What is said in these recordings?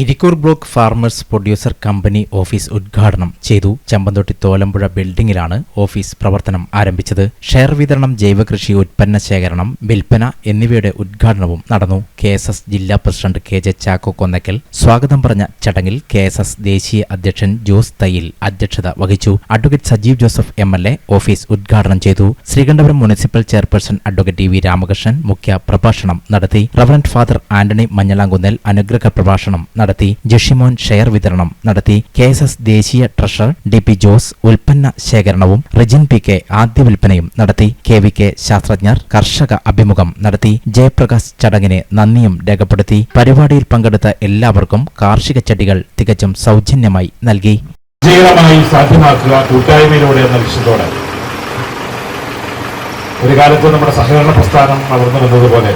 Irikkur block farmers producer company office ഉദ്ഘാടനം ചെയ്തു ചമ്പന്തൊട്ടി Tholambuzha ബിൽഡിംഗിലാണ് office പ്രവർത്തനം ആരംഭിച്ചത്. ഷെയർ വിതരണം ജൈവകൃഷി ഉൽപ്പന്ന ശേഖരണം വിൽപ്പന എന്നിവയുടെ ഉദ്ഘാടനവും നടന്നു. കെ ജില്ലാ president K J Chacko Konnakkal. സ്വാഗതം പറഞ്ഞ ചടങ്ങിൽ കെ ദേശീയ അധ്യക്ഷൻ ജോസ് തയ്യിൽ അധ്യക്ഷത വഹിച്ചു. Advocate Sajeev Joseph A office ഉദ്ഘാടനം ചെയ്തു. Sreekandapuram municipal chairperson advocate T V Ramakrishnan മുഖ്യ പ്രഭാഷണം നടത്തി. റവറന്റ് ഫാദർ ആന്റണി മഞ്ഞളാങ്കുന്നേൽ അനുഗ്രഹ പ്രഭാഷണം നടത്തി ജഷിമോൻ ഷെയർ വിതരണം നടത്തി കെ എസ് എസ് ദേശീയ ട്രഷറർ ഡി പി ജോസ് ഉൽപ്പന്ന ശേഖരണവും റിജിൻ പി കെ ആദ്യ വിൽപ്പനയും നടത്തി കെ വി കെ ശാസ്ത്രജ്ഞർ കർഷക അഭിമുഖം നടത്തി ജയപ്രകാശ് ചടങ്ങിനെ നന്ദിയും രേഖപ്പെടുത്തി. പരിപാടിയിൽ പങ്കെടുത്ത എല്ലാവർക്കും കാർഷിക ചെടികൾ തികച്ചും സൗജന്യമായി നൽകി. വിജയകരമായി സാധ്യമാക്കുക കൂട്ടായ്മയിലൂടെ എന്ന ലക്ഷ്യത്തോടെ. ഒരു കാലത്ത് നമ്മുടെ സഹകരണ പ്രസ്ഥാനം വളർന്നു വന്നതുപോലെ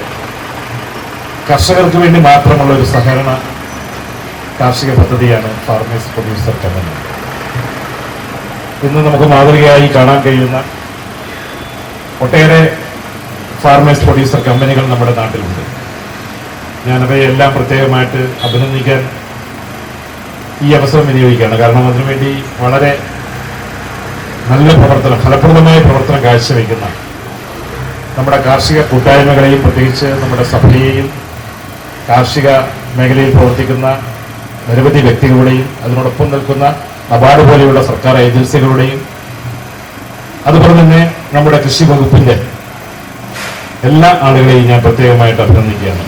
കർഷകർക്ക് വേണ്ടി മാത്രമുള്ള ഒരു സഹകരണ കാർഷിക പദ്ധതിയാണ് ഫാർമേഴ്സ് പ്രൊഡ്യൂസർ കമ്പനി ഇന്ന് നമുക്ക് മാതൃകയായി കാണാൻ കഴിയുന്ന ഒട്ടേറെ ഫാർമേഴ്സ് പ്രൊഡ്യൂസർ കമ്പനികൾ നമ്മുടെ നാട്ടിലുണ്ട്. ഞാനവയെല്ലാം പ്രത്യേകമായിട്ട് അഭിനന്ദിക്കാൻ ഈ അവസരം വിനിയോഗിക്കുകയാണ്. കാരണം അതിനുവേണ്ടി വളരെ നല്ല പ്രവർത്തനം ഫലപ്രദമായ പ്രവർത്തനം കാഴ്ചവെക്കുന്ന നമ്മുടെ കാർഷിക കൂട്ടായ്മകളെയും പ്രത്യേകിച്ച് നമ്മുടെ സഭയെയും കാർഷിക മേഖലയിൽ പ്രവർത്തിക്കുന്ന നിരവധി വ്യക്തികളുടെയും അതിനോടൊപ്പം നിൽക്കുന്ന നബാർഡ് പോലെയുള്ള സർക്കാർ ഏജൻസികളുടെയും അതുപോലെ തന്നെ നമ്മുടെ കൃഷി വകുപ്പിന്റെ എല്ലാ ആളുകളെയും ഞാൻ പ്രത്യേകമായിട്ട് അഭിനന്ദിക്കുകയാണ്.